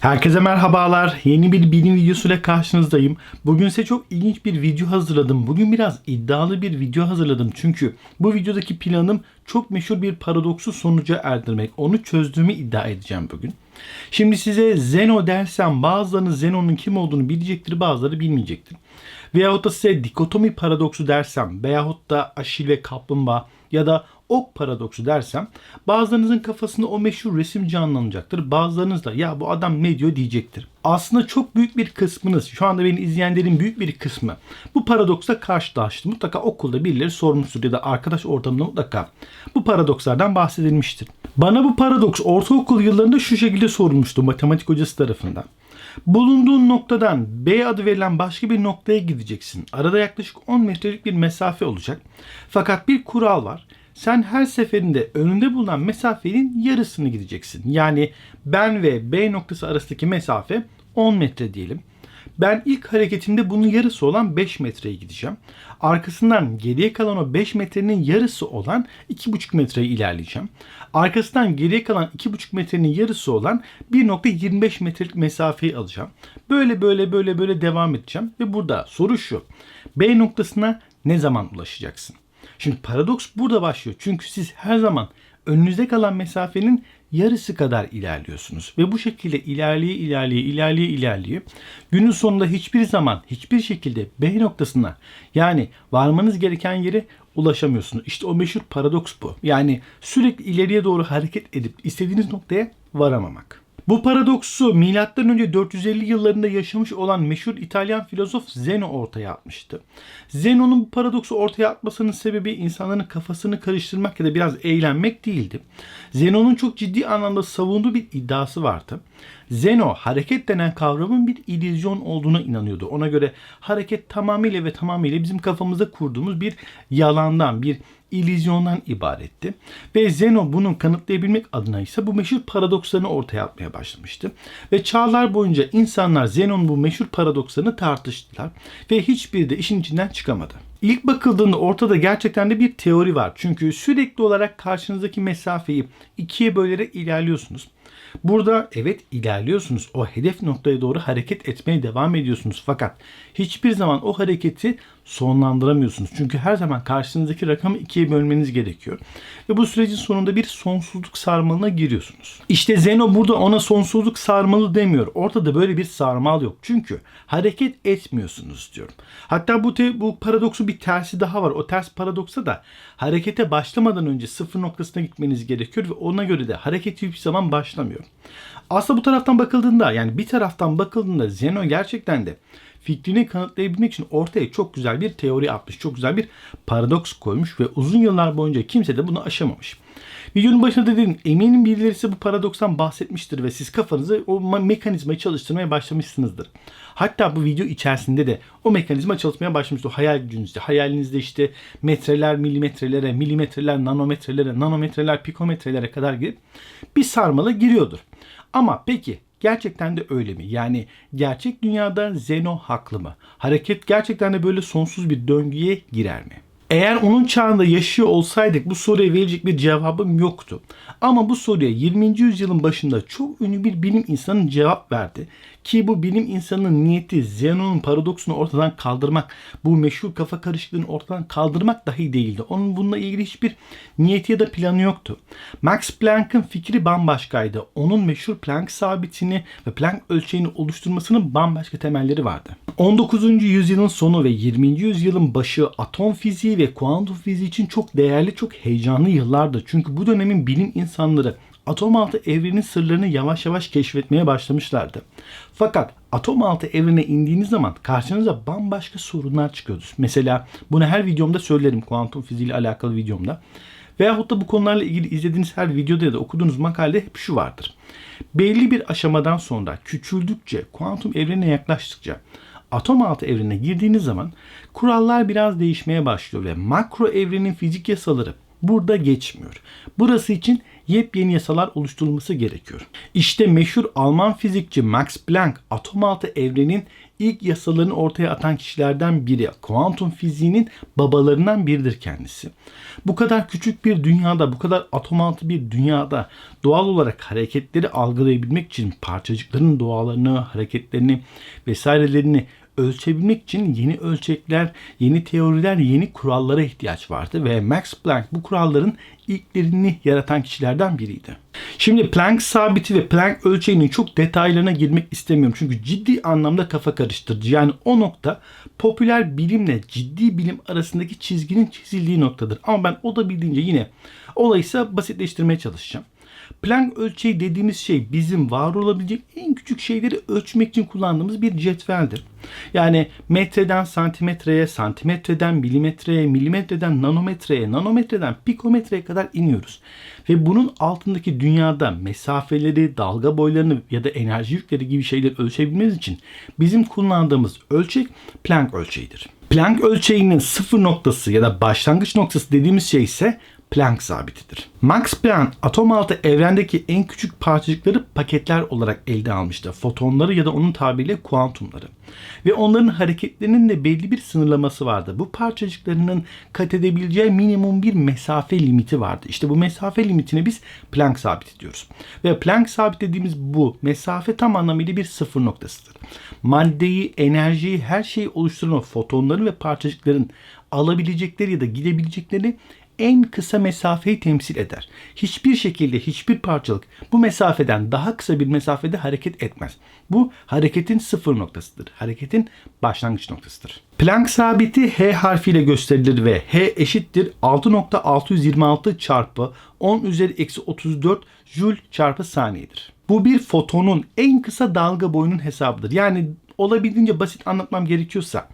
Herkese merhabalar. Yeni bir bilim videosuyla karşınızdayım. Bugün size çok ilginç bir video hazırladım. Bugün biraz iddialı bir video hazırladım. Çünkü bu videodaki planım çok meşhur bir paradoksu sonuca erdirmek. Onu çözdüğümü iddia edeceğim bugün. Şimdi size Zeno dersem bazılarınız Zeno'nun kim olduğunu bilecektir, bazıları bilmeyecektir. Veyahut da size dikotomi paradoksu dersem veyahut da Aşil ve Kaplumbağa ya da ok paradoksu dersem bazılarınızın kafasında o meşhur resim canlanacaktır. Bazılarınız da ya bu adam ne diyor diyecektir. Aslında çok büyük bir kısmınız, şu anda beni izleyenlerin büyük bir kısmı bu paradoksla karşılaştı. Mutlaka okulda birileri sormuştur ya da arkadaş ortamında mutlaka bu paradokslardan bahsedilmiştir. Bana bu paradoks ortaokul yıllarında şu şekilde sorulmuştu matematik hocası tarafından. Bulunduğun noktadan B adı verilen başka bir noktaya gideceksin. Arada yaklaşık 10 metrelik bir mesafe olacak. Fakat bir kural var. Sen her seferinde önünde bulunan mesafenin yarısını gideceksin. Yani ben ve B noktası arasındaki mesafe 10 metre diyelim. Ben ilk hareketimde bunun yarısı olan 5 metreye gideceğim. Arkasından geriye kalan o 5 metrenin yarısı olan 2,5 metreye ilerleyeceğim. Arkasından geriye kalan 2,5 metrenin yarısı olan 1.25 metrelik mesafeyi alacağım. Böyle böyle böyle böyle devam edeceğim. Ve burada soru şu. B noktasına ne zaman ulaşacaksın? Şimdi paradoks burada başlıyor. Çünkü siz her zaman önünüzde kalan mesafenin yarısı kadar ilerliyorsunuz. Ve bu şekilde ilerleye ilerleye ilerleye ilerleye günün sonunda hiçbir zaman hiçbir şekilde B noktasına yani varmanız gereken yere ulaşamıyorsunuz. İşte o meşhur paradoks bu. Yani sürekli ileriye doğru hareket edip istediğiniz noktaya varamamak. Bu paradoksu M.Ö. 450 yıllarında yaşamış olan meşhur İtalyan filozof Zeno ortaya atmıştı. Zeno'nun bu paradoksu ortaya atmasının sebebi insanların kafasını karıştırmak ya da biraz eğlenmek değildi. Zeno'nun çok ciddi anlamda savunduğu bir iddiası vardı. Zeno hareket denen kavramın bir illüzyon olduğuna inanıyordu. Ona göre hareket tamamıyla ve tamamıyla bizim kafamızda kurduğumuz bir yalandan, bir illüzyondan ibaretti. Ve Zeno bunu kanıtlayabilmek adına ise bu meşhur paradokslarını ortaya atmaya başlamıştı. Ve çağlar boyunca insanlar Zenon'un bu meşhur paradokslarını tartıştılar ve hiçbiri de işin içinden çıkamadı. İlk bakıldığında ortada gerçekten de bir teori var. Çünkü sürekli olarak karşınızdaki mesafeyi ikiye bölerek ilerliyorsunuz. Burada evet ilerliyorsunuz. O hedef noktaya doğru hareket etmeye devam ediyorsunuz. Fakat hiçbir zaman o hareketi sonlandıramıyorsunuz. Çünkü her zaman karşınızdaki rakamı ikiye bölmeniz gerekiyor. Ve bu sürecin sonunda bir sonsuzluk sarmalına giriyorsunuz. İşte Zeno burada ona sonsuzluk sarmalı demiyor. Ortada böyle bir sarmal yok. Çünkü hareket etmiyorsunuz diyorum. Hatta bu te, bu paradoksun bir tersi daha var. O ters paradoksa da harekete başlamadan önce sıfır noktasına gitmeniz gerekiyor ve ona göre de hareket hiçbir zaman başlamıyor. Aslında bu taraftan bakıldığında yani bir taraftan bakıldığında Zeno gerçekten de fikrini kanıtlayabilmek için ortaya çok güzel bir teori atmış. Çok güzel bir paradoks koymuş ve uzun yıllar boyunca kimse de bunu aşamamış. Videonun başında dedim eminim birileri size bu paradokstan bahsetmiştir ve siz kafanızı o mekanizmayı çalıştırmaya başlamışsınızdır. Hatta bu video içerisinde de o mekanizma çalışmaya başlamıştır. Hayal gücünüzde, hayalinizde işte metreler milimetrelere, milimetreler nanometrelere, nanometreler pikometrelere kadar girip bir sarmala giriyordur. Ama peki Gerçekten de öyle mi? Yani gerçek dünyada Zeno haklı mı? Hareket gerçekten de böyle sonsuz bir döngüye girer mi? Eğer onun çağında yaşıyor olsaydık bu soruya verecek bir cevabım yoktu. Ama bu soruya 20. yüzyılın başında çok ünlü bir bilim insanı cevap verdi. Ki bu bilim insanının niyeti Zenon'un paradoksunu ortadan kaldırmak, bu meşhur kafa karışıklığını ortadan kaldırmak dahi değildi. Onun bununla ilgili hiçbir niyeti ya da planı yoktu. Max Planck'ın fikri bambaşkaydı. Onun meşhur Planck sabitini ve Planck ölçeğini oluşturmasının bambaşka temelleri vardı. 19. yüzyılın sonu ve 20. yüzyılın başı atom fiziği ve kuantum fiziği için çok değerli, çok heyecanlı yıllardı. Çünkü bu dönemin bilim insanları atom altı evrenin sırlarını yavaş yavaş keşfetmeye başlamışlardı. Fakat atom altı evrene indiğiniz zaman karşınıza bambaşka sorunlar çıkıyordu. Mesela bunu her videomda söylerim kuantum fiziği ile alakalı videomda. Veyahut da bu konularla ilgili izlediğiniz her videoda ya da okuduğunuz makalede hep şu vardır. Belli bir aşamadan sonra küçüldükçe, kuantum evrene yaklaştıkça atom altı evrene girdiğiniz zaman kurallar biraz değişmeye başlıyor ve makro evrenin fizik yasaları burada geçmiyor. Burası için yepyeni yasalar oluşturulması gerekiyor. İşte meşhur Alman fizikçi Max Planck atom altı evrenin ilk yasalarını ortaya atan kişilerden biri. Kuantum fiziğinin babalarından biridir kendisi. Bu kadar küçük bir dünyada, bu kadar atom altı bir dünyada doğal olarak hareketleri algılayabilmek için parçacıkların doğalarını, hareketlerini vesairelerini ölçebilmek için yeni ölçekler, yeni teoriler, yeni kurallara ihtiyaç vardı ve Max Planck bu kuralların ilklerini yaratan kişilerden biriydi. Şimdi Planck sabiti ve Planck ölçeğinin çok detaylarına girmek istemiyorum. Çünkü ciddi anlamda kafa karıştırıcı. Yani o nokta popüler bilimle ciddi bilim arasındaki çizginin çizildiği noktadır. Ama ben o da bildiğince yine olayı ise basitleştirmeye çalışacağım. Planck ölçeği dediğimiz şey bizim var olabilecek en küçük şeyleri ölçmek için kullandığımız bir cetveldir. Yani metreden santimetreye, santimetreden milimetreye, milimetreden nanometreye, nanometreden pikometreye kadar iniyoruz. Ve bunun altındaki dünyada mesafeleri, dalga boylarını ya da enerji yükleri gibi şeyleri ölçebilmemiz için bizim kullandığımız ölçek Planck ölçeğidir. Planck ölçeğinin sıfır noktası ya da başlangıç noktası dediğimiz şey ise Planck sabitidir. Max Planck atom altı evrendeki en küçük parçacıkları paketler olarak elde almıştı. Fotonları ya da onun tabiriyle kuantumları. Ve onların hareketlerinin de belli bir sınırlaması vardı. Bu parçacıklarının kat edebileceği minimum bir mesafe limiti vardı. İşte bu mesafe limitine biz Planck sabiti diyoruz. Ve Planck sabit dediğimiz bu mesafe tam anlamıyla bir sıfır noktasıdır. Maddeyi, enerjiyi, her şeyi oluşturan o fotonların ve parçacıkların alabilecekleri ya da gidebilecekleri en kısa mesafeyi temsil eder. Hiçbir şekilde hiçbir parçalık bu mesafeden daha kısa bir mesafede hareket etmez. Bu hareketin sıfır noktasıdır. Hareketin başlangıç noktasıdır. Planck sabiti H harfiyle gösterilir ve H eşittir 6.626 çarpı 10 üzeri eksi 34 Joule çarpı saniyedir. Bu bir fotonun en kısa dalga boyunun hesabıdır. Yani olabildiğince basit anlatmam gerekiyorsa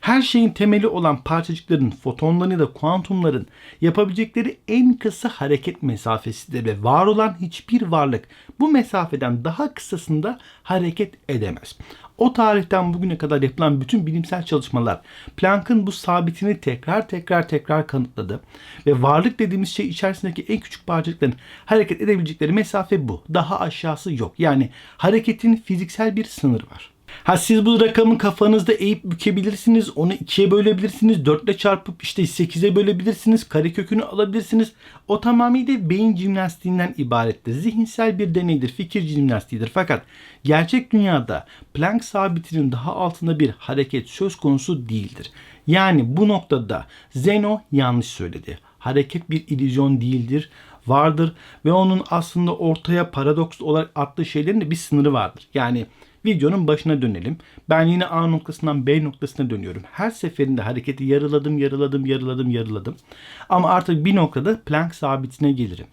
her şeyin temeli olan parçacıkların, fotonların ya da kuantumların yapabilecekleri en kısa hareket mesafesidir ve var olan hiçbir varlık bu mesafeden daha kısasında hareket edemez. O tarihten bugüne kadar yapılan bütün bilimsel çalışmalar Planck'ın bu sabitini tekrar tekrar tekrar kanıtladı. Ve varlık dediğimiz şey içerisindeki en küçük parçacıkların hareket edebilecekleri mesafe bu. Daha aşağısı yok. Yani hareketin fiziksel bir sınırı var. Ha siz bu rakamı kafanızda eğip bükebilirsiniz. Onu ikiye bölebilirsiniz. Dörtle çarpıp işte sekize bölebilirsiniz. Karekökünü alabilirsiniz. O tamamıyla beyin jimnastiğinden ibarettir. Zihinsel bir deneydir. Fikir jimnastiğidir. Fakat gerçek dünyada Planck sabitinin daha altında bir hareket söz konusu değildir. Yani bu noktada Zeno yanlış söyledi. Hareket bir illüzyon değildir vardır ve onun aslında ortaya paradoks olarak attığı şeylerin de bir sınırı vardır. Yani Videonun başına dönelim. Ben yine A noktasından B noktasına dönüyorum. Her seferinde hareketi yarıladım, yarıladım, yarıladım, yarıladım. Ama artık bir noktada Planck sabitine gelirim.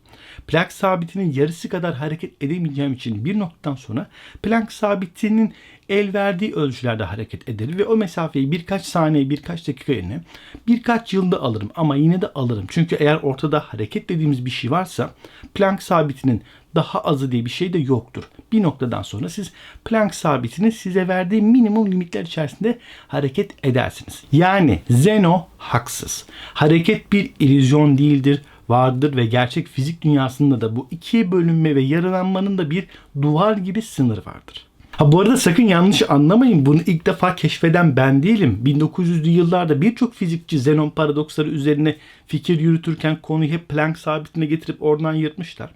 Planck sabitinin yarısı kadar hareket edemeyeceğim için bir noktadan sonra Planck sabitinin el verdiği ölçülerde hareket ederim ve o mesafeyi birkaç saniye, birkaç dakika yerine birkaç yılda alırım ama yine de alırım. Çünkü eğer ortada hareket dediğimiz bir şey varsa Planck sabitinin daha azı diye bir şey de yoktur. Bir noktadan sonra siz Planck sabitinin size verdiği minimum limitler içerisinde hareket edersiniz. Yani Zeno haksız. Hareket bir illüzyon değildir vardır ve gerçek fizik dünyasında da bu ikiye bölünme ve yarılanmanın da bir duvar gibi sınır vardır. Ha bu arada sakın yanlış anlamayın. Bunu ilk defa keşfeden ben değilim. 1900'lü yıllarda birçok fizikçi Zenon paradoksları üzerine fikir yürütürken konuyu hep Planck sabitine getirip oradan yırtmışlar.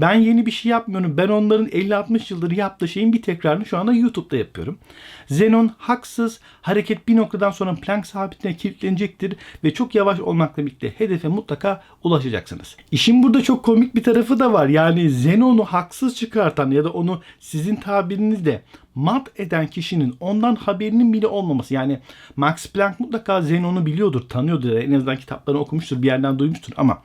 Ben yeni bir şey yapmıyorum. Ben onların 50-60 yıldır yaptığı şeyin bir tekrarını şu anda YouTube'da yapıyorum. Zenon haksız. Hareket bir noktadan sonra Planck sabitine kilitlenecektir ve çok yavaş olmakla birlikte hedefe mutlaka ulaşacaksınız. İşin burada çok komik bir tarafı da var. Yani Zenon'u haksız çıkartan ya da onu sizin tabirinizde mat eden kişinin ondan haberinin bile olmaması. Yani Max Planck mutlaka Zenon'u biliyordur, tanıyordur. En azından kitaplarını okumuştur, bir yerden duymuştur ama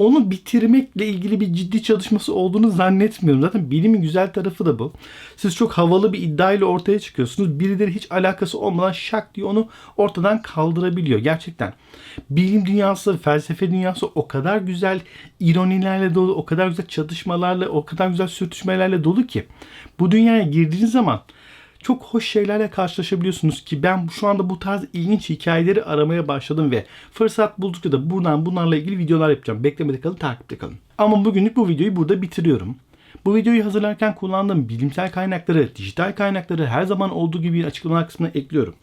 onu bitirmekle ilgili bir ciddi çalışması olduğunu zannetmiyorum. Zaten bilimin güzel tarafı da bu. Siz çok havalı bir iddiayla ortaya çıkıyorsunuz. Birileri hiç alakası olmadan şak diye onu ortadan kaldırabiliyor. Gerçekten bilim dünyası, felsefe dünyası o kadar güzel ironilerle dolu, o kadar güzel çatışmalarla, o kadar güzel sürtüşmelerle dolu ki bu dünyaya girdiğiniz zaman çok hoş şeylerle karşılaşabiliyorsunuz ki ben şu anda bu tarz ilginç hikayeleri aramaya başladım ve fırsat buldukça da buradan bunlarla ilgili videolar yapacağım. Beklemede kalın, takipte kalın. Ama bugünlük bu videoyu burada bitiriyorum. Bu videoyu hazırlarken kullandığım bilimsel kaynakları, dijital kaynakları her zaman olduğu gibi açıklama kısmına ekliyorum.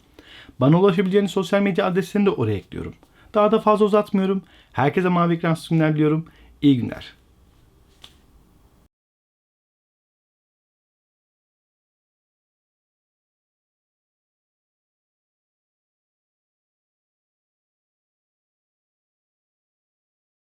Bana ulaşabileceğiniz sosyal medya adreslerini de oraya ekliyorum. Daha da fazla uzatmıyorum. Herkese mavi ekran günler diliyorum. İyi günler.